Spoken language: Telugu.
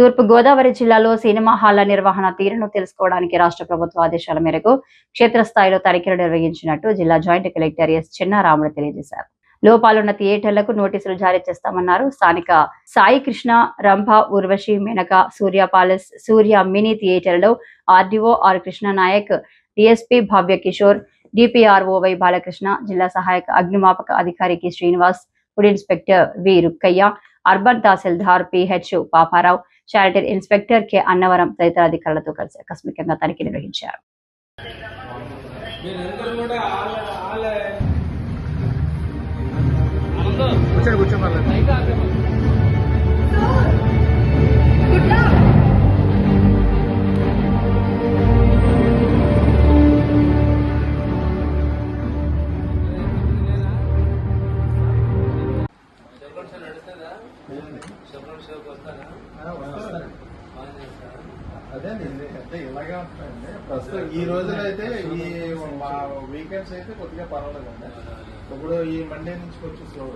తూర్పు గోదావరి జిల్లాలో సినిమా హాళ్ళ నిర్వహణ తీరును తెలుసుకోవడానికి రాష్ట్ర ప్రభుత్వ ఆదేశాల మేరకు క్షేత్రస్థాయిలో తనిఖీలు నిర్వహించినట్టు జిల్లా జాయింట్ కలెక్టర్ ఎస్ చిన్నారాముడు తెలియజేశారు. లోపాలున్న థియేటర్లకు నోటీసులు జారీ చేస్తామన్నారు. స్థానిక సాయి కృష్ణ రంభ ఉర్వశి మెనక సూర్య ప్యాలెస్ సూర్య మినీ థియేటర్లో RDO R Krishna Nayak DSP Bhavya Kishore DPRO Y Balakrishna జిల్లా సహాయక అగ్నిమాపక అధికారికి Srinivas food inspector V Rukkayya urban tahsildar P H Paparao charity inspector K. Annavaram తదితర అధికారులతో కలిసి ఆకస్మికంగా తనిఖీ నిర్వహించారు. కూర్చోండి కూర్చోండి. వస్తారా చేస్తారా అదే అంటే ఇలాగే ఉంటాయండి ప్రస్తుతం ఈ రోజులో అయితే ఈ వీకెండ్స్ అయితే కొద్దిగా పర్వాలేదండి. ఇప్పుడు ఈ మండే నుంచి కొంచెం స్లో